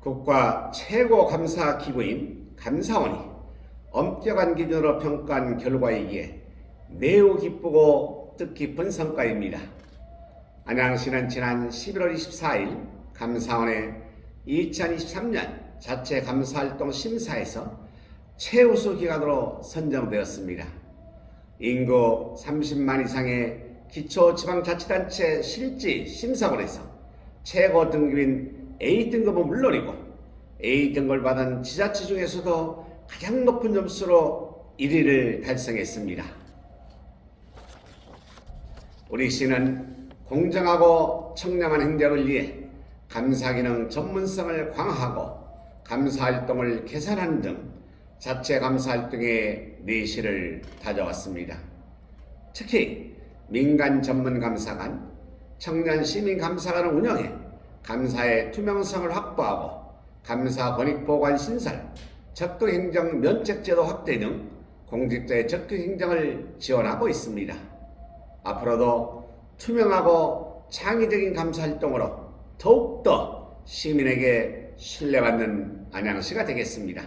국가 최고 감사 기구인 감사원이 엄격한 기준으로 평가한 결과이기에 매우 기쁘고 뜻깊은 성과입니다. 안양시는 지난 11월 24일 감사원의 2023년 자체 감사활동 심사에서 최우수 기관으로 선정되었습니다. 인구 30만 이상의 기초지방자치단체 실지 심사원에서 최고 등급인 A등급은 물론이고 A등급을 받은 지자체 중에서도 가장 높은 점수로 1위를 달성했습니다. 우리 시는 공정하고 청렴한 행정을 위해 감사 기능 전문성을 강화하고 감사 활동을 개선하는 등 자체 감사 활동에 내실을 다져왔습니다. 특히 민간 전문 감사관, 청년 시민 감사관을 운영해 감사의 투명성을 확보하고 감사 권익 보관 신설, 적극 행정 면책제도 확대 등 공직자의 적극 행정을 지원하고 있습니다. 앞으로도 투명하고 창의적인 감사 활동으로 더욱더 시민에게 신뢰받는 안양시가 되겠습니다.